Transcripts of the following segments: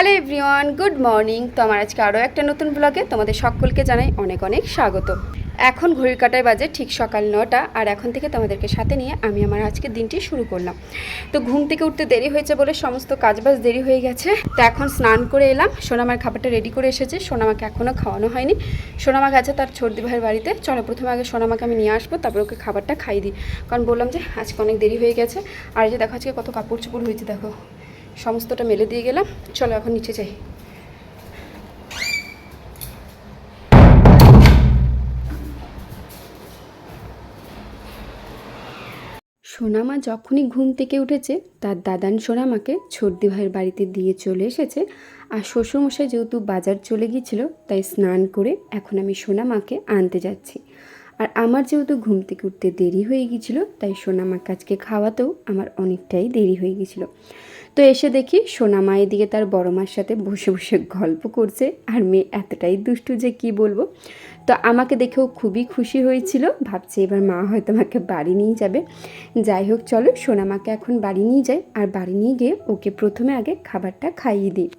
Hello everyone, good morning. তো আমার আজকে আরও একটা নতুন ব্লগে তোমাদের সকলকে জানাই অনেক অনেক স্বাগত। এখন ঘড়ির কাটায় বাজে ঠিক সকাল নটা, আর এখন থেকে তোমাদেরকে সাথে নিয়ে আমি আমার আজকের দিনটি শুরু করলাম। তো ঘুম থেকে উঠতে দেরি হয়েছে বলে সমস্ত কাজবাজ দেরি হয়ে গেছে। তো এখন স্নান করে এলাম, সোনামার খাবারটা রেডি করে এসেছে, সোনামাকে এখনও খাওয়ানো হয়নি। সোনামা গেছে তার ছর্দি ভাইয়ের বাড়িতে। চলো প্রথমে আগে সোনামাকে আমি নিয়ে আসব, তারপর ওকে খাবারটা খাইয়ে দিই। কারণ বললাম যে আজকে অনেক দেরি হয়ে গেছে। আর যে দেখো আজকে কত কাপড় চোপড় হয়েছে, দেখো। সমস্তটা মেলে দিয়ে গেলাম। চলো এখন নিচে যাই। সোনামা যখনই ঘুম থেকে উঠেছে, তার দাদান সোনামাকে ছর্দি ভাইয়ের বাড়িতে দিয়ে চলে এসেছে। আর শ্বশুরমশাই যেহেতু বাজার চলে গিয়েছিল, তাই স্নান করে এখন আমি সোনামাকে আনতে যাচ্ছি। আর আমার যেহেতু ঘুম থেকে উঠতে দেরি হয়ে গিয়েছিল, তাই সোনামাকে কাজকে খাওয়াতেও আমার অনেকটাই দেরি হয়ে গিয়েছিল। তো এসে দেখি সোনামা এদিকে তার বড় মার সাথে বসে বসে গল্প করছে আর মেয়ে এতটাই দুষ্টু যে কি বলব। তো আমাকে দেখেও খুবই খুশি হয়েছিল, ভাবছে এবার মা হয়তো আমাকে বাড়ি নিয়ে যাবে। যাই হোক চলো, সোনামাকে এখন বাড়ি নিয়ে যাই আর বাড়ি নিয়ে গিয়ে ওকে প্রথমে আগে খাবারটা খাইয়ে দিই।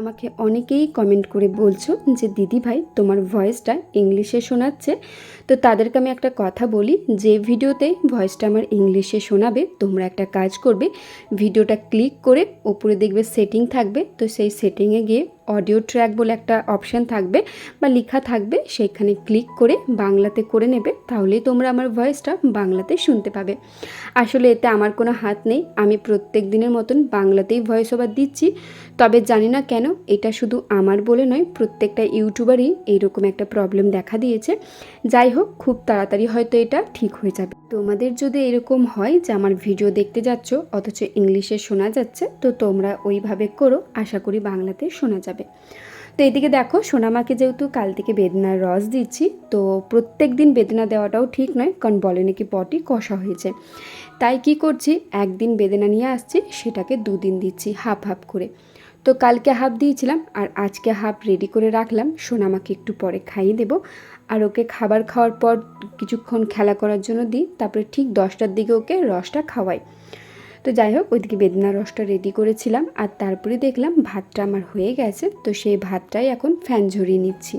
আমাকে অনেকেই কমেন্ট করে বলছো যে দিদি ভাই তোমার ভয়েসটা ইংলিশে শোনাচ্ছে। তো তাদেরকে আমি একটা কথা বলি, যে ভিডিওতে ভয়েসটা আমার ইংলিশে শোনাবে, তোমরা একটা কাজ করবে, ভিডিওটা ক্লিক করে ওপরে দেখবে সেটিং থাকবে। তো সেই সেটিংয়ে গিয়ে অডিও ট্র্যাক বলে একটা অপশান থাকবে বা লেখা থাকবে সেইখানে ক্লিক করে বাংলাতে করে নেবে, তাহলেই তোমরা আমার ভয়েসটা বাংলাতে শুনতে পাবে। আসলে এতে আমার কোনো হাত নেই, আমি প্রত্যেক দিনের মতন বাংলাতেই ভয়েস ওভার দিচ্ছি। তবে জানি না কেন, এটা শুধু আমার বলে নয়, প্রত্যেকটা ইউটিউবারই এইরকম একটা প্রবলেম দেখা দিয়েছে। যাই হোক, খুব তাড়াতাড়ি হয়তো এটা ঠিক হয়ে যাবে। তোমাদের যদি এরকম হয় যে আমার ভিডিও দেখতে যাচ্ছ, অথচ ইংলিশে শোনা যাচ্ছে, তো তোমরা ওইভাবে করো, আশা করি বাংলাতে শোনা যাবে। তো এদিকে দেখো, সোনামাকে যেহেতু কাল থেকে বেদনার রস দিচ্ছি, তো প্রত্যেক দিন বেদনা দেওয়াটাও ঠিক নয়, কারণ বলে নাকি পটি কষা হয়েছে। তাই কি করছি, একদিন বেদনা নিয়ে আসছি, সেটাকে দুদিন দিচ্ছি হাফ হাফ করে। তো কালকে হাফ দিয়েছিলাম, আর আজকে হাফ রেডি করে রাখলাম, সোনামাকে একটু পরে খাইয়ে দেবো। আর ওকে খাবার খাওয়ার পর কিছুক্ষণ খেলা করার জন্য দিই, তারপরে ঠিক দশটার দিকে ওকে রসটা খাওয়াই। তো যাই হোক, ওইদিকে বেদনা রসটা রেডি করেছিলাম আর তারপরে দেখলাম ভাতটা আমার হয়ে গেছে, তো সেই ভাতটাই এখন ফ্যান ঝরিয়ে নিচ্ছি।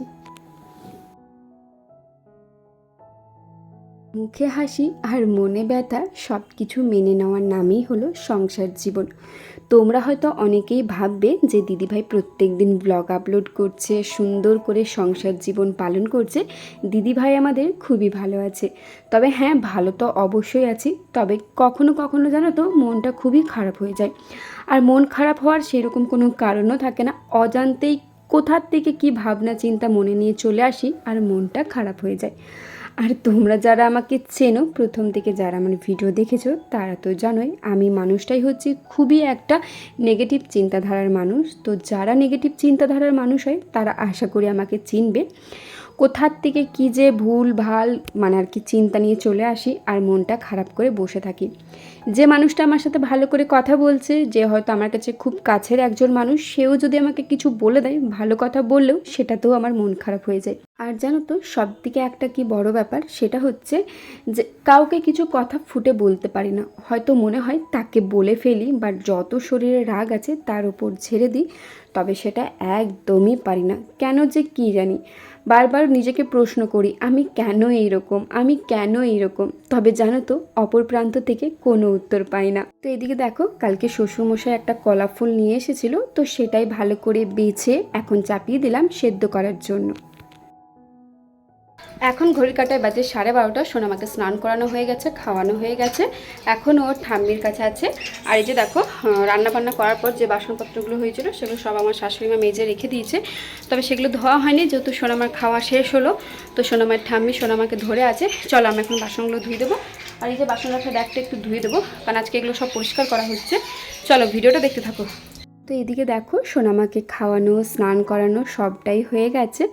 মুখে হাসি আর মনে ব্যথা সব কিছু মেনে নেওয়ার নামই হলো সংসার জীবন। তোমরা হয়তো অনেকেই ভাববে যে দিদিভাই প্রত্যেক দিন ব্লগ আপলোড করছে, সুন্দর করে সংসার জীবন পালন করছে। দিদিভাই আমাদের খুবই ভালো আছে। তবে হ্যাঁ ভালো তো অবশ্যই আছি। তবে কখনো কখনো জানো তো, মনটা খুবই খারাপ হয়ে যায়। আর মন খারাপ হওয়ার সেরকম কোনো কারণও থাকে না। অজান্তেই কোথার থেকে কি ভাবনা চিন্তা মনে নিয়ে চলে আসি আর মনটা খারাপ হয়ে যায়। আর তোমরা যারা আমাকে চেনো, প্রথম থেকে যারা আমার ভিডিও দেখেছ, তারা তো জানোই আমি মানুষটাই হচ্ছে খুবই একটা নেগেটিভ চিন্তাধারার মানুষ। তো যারা নেগেটিভ চিন্তাধারার মানুষ হয়, তারা আশা করি আমাকে চিনবে। কোথার থেকে কি যে ভুল, ভালো মানে আর কি চিন্তা নিয়ে চলে আসি আর মনটা খারাপ করে বসে থাকি। যে মানুষটা আমার সাথে ভালো করে কথা বলছে, যে হয়তো আমার কাছে খুব কাছের একজন মানুষ, সেও যদি আমাকে কিছু বলে দেয়, ভালো কথা বললেও সেটাতেও আমার মন খারাপ হয়ে যায়। আর জানো তো সব থেকে একটা কি বড় ব্যাপার, সেটা হচ্ছে যে কাউকে কিছু কথা ফুটে বলতে পারি না। হয়তো মনে হয় তাকে বলে ফেলি বা যত শরীরে রাগ আছে তার উপর ছেড়ে দিই, তবে সেটা একদমই পারি না। কেন যে কী জানি? বারবার নিজেকে প্রশ্ন করি, আমি কেন এই রকম আমি কেন এই রকম তবে জানো তো, অপর প্রান্ত থেকে কোনো উত্তর পাই না। তো এদিকে দেখো, কালকে শ্বশুরমশাই একটা কলা ফুল নিয়ে এসেছিল, তো সেটাই ভালো করে বেছে এখন চাপিয়ে দিলাম সেদ্ধ করার জন্য। এখন ঘড়ি কাটায় বাজে সাড়ে বারোটা, সোনামাকে স্নান করানো হয়ে গেছে, খাওয়ানো হয়ে গেছে। এখন ওর ঠাম্মির কাছে আছে। আর এই যে দেখো রান্না বান্না করার পর যে বাসনপত্রগুলো হয়েছিল, সেগুলো সব আমার শাশুড়ি মা মেজে রেখে দিয়েছে। তবে সেগুলো ধোয়া হয়নি, যেহেতু সোনামার খাওয়া শেষ হলো, তো সোনামার ঠাম্মি সোনামাকে ধরে আছে। চলো আমি এখন বাসনগুলো ধুয়ে দেবো। আর এই যে বাসন রাখা ব্যাগটা একটু ধুয়ে দেবো, কারণ আজকে এগুলো সব পরিষ্কার করা হচ্ছে। চলো, ভিডিওটা দেখতে থাকো। তো এদিকে দেখো সোনামাকে খাওয়ানো, স্নান করানো সবটাই হয়ে গেছে।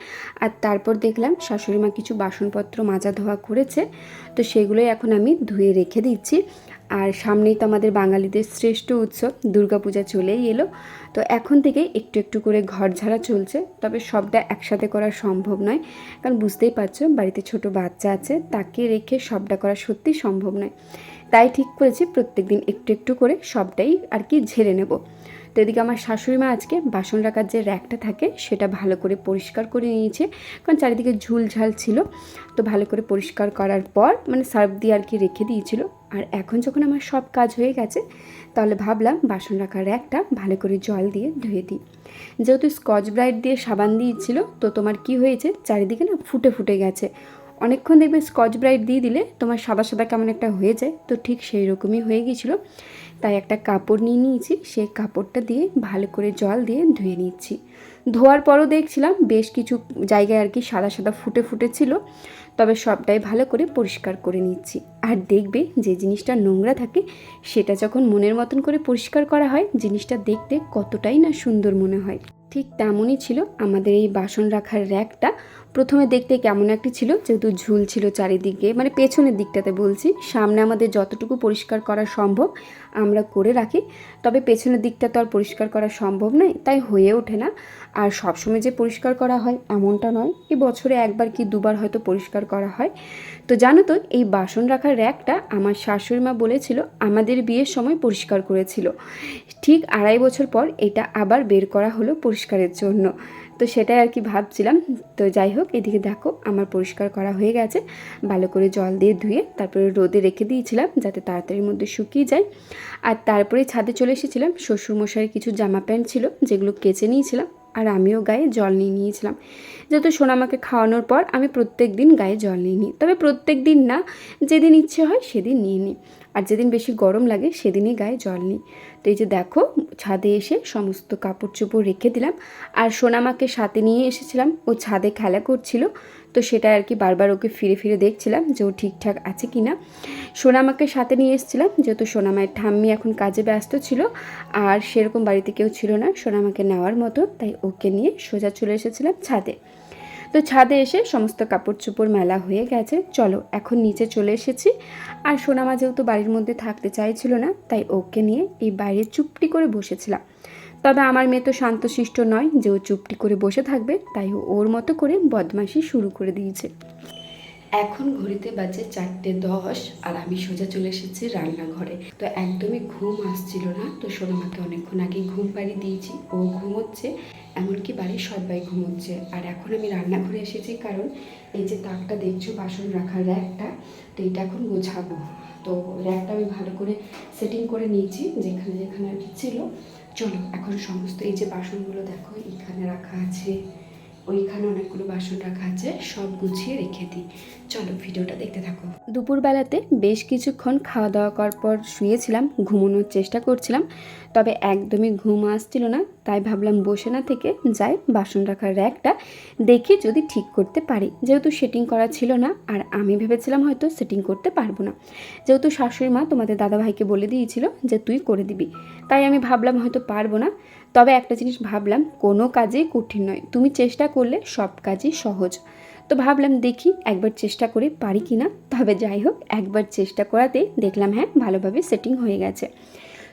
আর তারপর দেখলাম শাশুড়ি মা কিছু বাসনপত্র মাজা ধোয়া করেছে। তো সেগুলোই এখন আমি ধুয়ে রেখে দিচ্ছি। আর সামনেই তো আমাদের বাঙালিদের শ্রেষ্ঠ উৎসব, দুর্গাপূজা চলেই এলো। তো এখন থেকে একটু একটু করে ঘর ঝাড়া চলছে। তবে সবটা একসাথে করা সম্ভব নয়। কারণ বুঝতেই পারছ বাড়িতে ছোট বাচ্চা আছে, তাকে রেখে সবটা করা সত্যি সম্ভব নয়। তাই ঠিক করেছি প্রত্যেক দিন একটু একটু করে সবটাই আর কি ঝেড়ে নেব। তো এদিকে আমার শাশুড়ি মা আজকে বাসন রাখার যে র্যাকটা থাকে সেটা ভালো করে পরিষ্কার করে নিয়েছে। কারণ চারিদিকে ঝুলঝাল ছিল। তো ভালো করে পরিষ্কার করার পর মানে সার্ফ দিয়ে আর কি রেখে দিয়েছিল। আর এখন যখন আমার সব কাজ হয়ে গেছে, তাহলে ভাবলাম বাসন রাখার র্যাকটা ভালো করে জল দিয়ে ধুয়ে দিই। যেহেতু স্কচ ব্রাইট দিয়ে সাবান দিয়েছিল, তো তোমার কি হয়েছে? চারিদিকে না ফুটে ফুটে গেছে। অনেকক্ষণ দেখবে স্কচ ব্রাইট দিয়ে দিলে তোমার সাদা সাদা কেমন একটা হয়ে যায়। তো ঠিক সেই রকমই হয়ে গিয়েছিল। তাই একটা কাপড় নিয়ে নিয়েছি সেই কাপড়টা দিয়ে ভালো করে জল দিয়ে ধুয়ে নিচ্ছি। ধোয়ার পরও দেখছিলাম বেশ কিছু জায়গায় আর কি সাদা সাদা ফুটে ফুটে ছিল তবে সবটাই ভালো করে পরিষ্কার করে নিচ্ছি। আর দেখবে যে জিনিসটা নোংরা থাকে, সেটা যখন মনের মতন করে পরিষ্কার করা হয়, জিনিসটা দেখতে কতটাই না সুন্দর মনে হয়। ঠিক তেমনই ছিল আমাদের এই বাসন রাখার র্যাকটা প্রথমে দেখতে কেমন একটি ছিল, যেহেতু ঝুল ছিল চারিদিকে মানে পেছনের দিকটাতে বলছি। সামনে আমাদের যতটুকু পরিষ্কার করা সম্ভব আমরা করে রাখি, তবে পেছনের দিকটা তো আর পরিষ্কার করা সম্ভব নয়, তাই হয়ে ওঠে না। আর সবসময় যে পরিষ্কার করা হয় এমনটা নয়, এ বছরে একবার কি দুবার হয়তো পরিষ্কার করা হয়। তো জানো তো, এই বাসন রাখার র্যাকটা আমার শাশুড়ি মা বলেছিল আমাদের বিয়ের সময় পরিষ্কার করেছিল। ঠিক আড়াই বছর পর এটা আবার বের করা হলো পরিষ্কারের জন্য। তো সেটাই আর কি ভাবছিলাম। তো যাই হোক, এদিকে দেখো আমার পরিষ্কার করা হয়ে গেছে। ভালো করে জল দিয়ে ধুয়ে তারপরে রোদে রেখে দিয়েছিলাম যাতে তাড়াতাড়ির মধ্যে শুকিয়ে যায়। আর তারপরে ছাদে চলে এসেছিলাম, শ্বশুরমশাইয়ের কিছু জামা প্যান্ট ছিল যেগুলো কেচে নিয়েছিলাম আর আমিও গায়ে জল নিয়ে নিয়েছিলাম। যেহেতু সোনামাকে খাওয়ানোর পর আমি প্রত্যেক দিন গায়ে জল নিয়ে নিই তবে প্রত্যেক দিন না, যেদিন ইচ্ছে হয় সেদিন নিয়ে নিই আর যেদিন বেশি গরম লাগে সেদিনই গায়ে জল নিই। তো এই যে দেখো, ছাদে এসে সমস্ত কাপড় চোপড় রেখে দিলাম। আর সোনামাকে সাথে নিয়ে এসেছিলাম। ও ছাদে খেলা করছিল। তো সেটা আর কি বারবার ওকে ফিরে ফিরে দেখছিলাম যে ও ঠিকঠাক আছে কি না। সোনামাকে সাথে নিয়ে এসেছিলাম, যেহেতু সোনামায়ের ঠাম্মি এখন কাজে ব্যস্ত ছিল। আর সেরকম বাড়িতে কেউ ছিল না। সোনামাকে নেওয়ার মতো। তাই ওকে নিয়ে সোজা চলে এসেছিলাম ছাদে। তো ছাদে এসে সমস্ত কাপড় চোপড় মেলা হয়ে গেছে। চলো, এখন নিচে চলে এসেছি। আর সোনামা যেহেতু বাড়ির মধ্যে থাকতে চাইছিল না, তাই ওকে নিয়ে এই বাইরে চুপটি করে বসেছিলাম। তবে আমার মেয়ে তো শান্তশিষ্ট নয় যে ও চুপটি করে বসে থাকবে, তাই ওর মতো করে বদমাশি শুরু করে দিয়েছে। এখন ঘড়িতে বাজে চারটে দশ আর আমি সোজা চলে এসেছি রান্নাঘরে। তো একদমই ঘুম আসছিল না। তো সোনামাকে অনেকক্ষণ আগে ঘুম পাড়িয়ে দিয়েছি। ও ঘুমোচ্ছে, এমনকি বাড়ির সবাই ঘুমোচ্ছে। আর এখন আমি রান্নাঘরে এসেছি কারণ এই যে তাকটা দেখছ, বাসন রাখার র্যাকটা, তো এটা এখন গোছাবো। তো র্যাকটা আমি ভালো করে সেটিং করে নিয়েছি, যেখানে যেখানে ছিল। চলো, এখন সমস্ত এই যে বাসনগুলো দেখো, এখানে রাখা আছে। ওইখানে অনেকগুলো বাসন রাখা আছে, সব গুছিয়ে রেখে দিই। চলো, ভিডিওটা দেখতে থাকো। দুপুরবেলাতে বেশ কিছুক্ষণ খাওয়া দাওয়া করার পর শুয়েছিলাম, ঘুমানোর চেষ্টা করছিলাম, তবে একদমই ঘুম আসছিল না, তাই ভাবলাম বসে না থেকে যাই বাসন রাখার র্যাকটা দেখি যদি ঠিক করতে পারি। যেহেতু সেটিং করা ছিল না, আর আমি ভেবেছিলাম হয়তো সেটিং করতে পারব না। যেহেতু শাশুড়ি মা তোমাদের দাদাভাইকে বলে দিয়েছিল যে তুই করে দিবি, তাই আমি ভাবলাম হয়তো পারব না। তবে একটা জিনিস ভাবলাম, কোনো কাজেই কঠিন নয়। তুমি চেষ্টা করলে সব কাজই সহজ। তো ভাবলাম দেখি একবার চেষ্টা করে পারি কি না তবে যাই হোক, একবার চেষ্টা করাতে দেখলাম হ্যাঁ ভালোভাবে সেটিং হয়ে গেছে।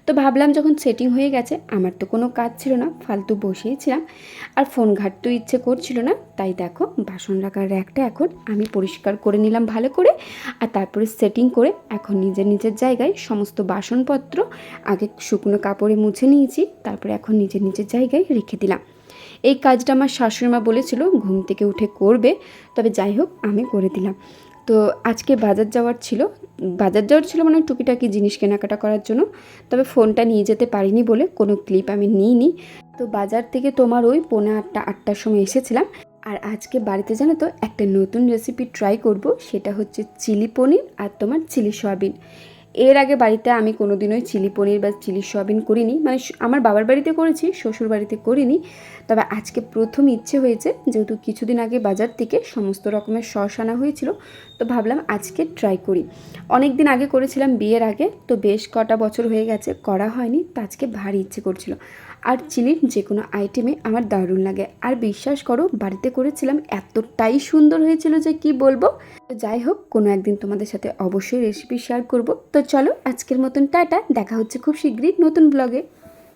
তো ভাবলাম যখন সেটিং হয়ে গেছে, আমার তো কোনো কাজ ছিল না, ফালতু বসিয়েছিলাম। আর ফোন ঘাটতেও ইচ্ছে করছিল না, তাই দেখো বাসন রাখার র্যাকটা এখন আমি পরিষ্কার করে নিলাম ভালো করে। আর তারপরে সেটিং করে এখন নিজের নিজের জায়গায় সমস্ত বাসনপত্র, আগে শুকনো কাপড়ে মুছে নিয়েছি, তারপরে এখন নিজের নিজের জায়গায় রেখে দিলাম। এই কাজটা আমার শাশুড়িমা বলেছিল, ঘুম থেকে উঠে করবে, তবে যাই হোক আমি করে দিলাম। তো আজকে বাজার যাওয়ার ছিল, বাজার যাওয়ার ছিল মানে টুকিটাকি জিনিস কেনাকাটা করার জন্য, তবে ফোনটা নিয়ে যেতে পারিনি বলে কোনো ক্লিপ আমি নিইনি। তো বাজার থেকে তোমার ওই পৌনে আটটা, আটটার সময় এসেছিলাম, আর আজকে বাড়িতে জানো তো একটা নতুন রেসিপি ট্রাই করব, সেটা হচ্ছে চিলি পনির আর তোমার চিলি সয়াবিন। এর আগে বাড়িতে আমি কোনোদিনই চিলি পনির বা চিলি সয়াবিন করিনি। মানে আমার বাবার বাড়িতে করেছি, শ্বশুর বাড়িতে করিনি। তবে আজকে প্রথম ইচ্ছে হয়েছে, যেহেতু কিছুদিন আগে বাজার থেকে সমস্ত রকমের সস আনা হয়েছিল, তো ভাবলাম আজকে ট্রাই করি। অনেক দিন আগে করেছিলাম বিয়ের আগে, তো বেশ কটা বছর হয়ে গেছে, করা হয়নি, তো আজকে ভারী ইচ্ছে করছিল। আর চিলির যে কোনো আইটেমে আমার দারুণ লাগে। আর বিশ্বাস করো, বাড়িতে করেছিলাম, এতটাই সুন্দর হয়েছিল যে কি বলব? তো যাই হোক, কোনো একদিন তোমাদের সাথে অবশ্যই রেসিপি শেয়ার করব। তো চলো, আজকের মতন টাটা। দেখা হচ্ছে খুব শীঘ্রই নতুন ব্লগে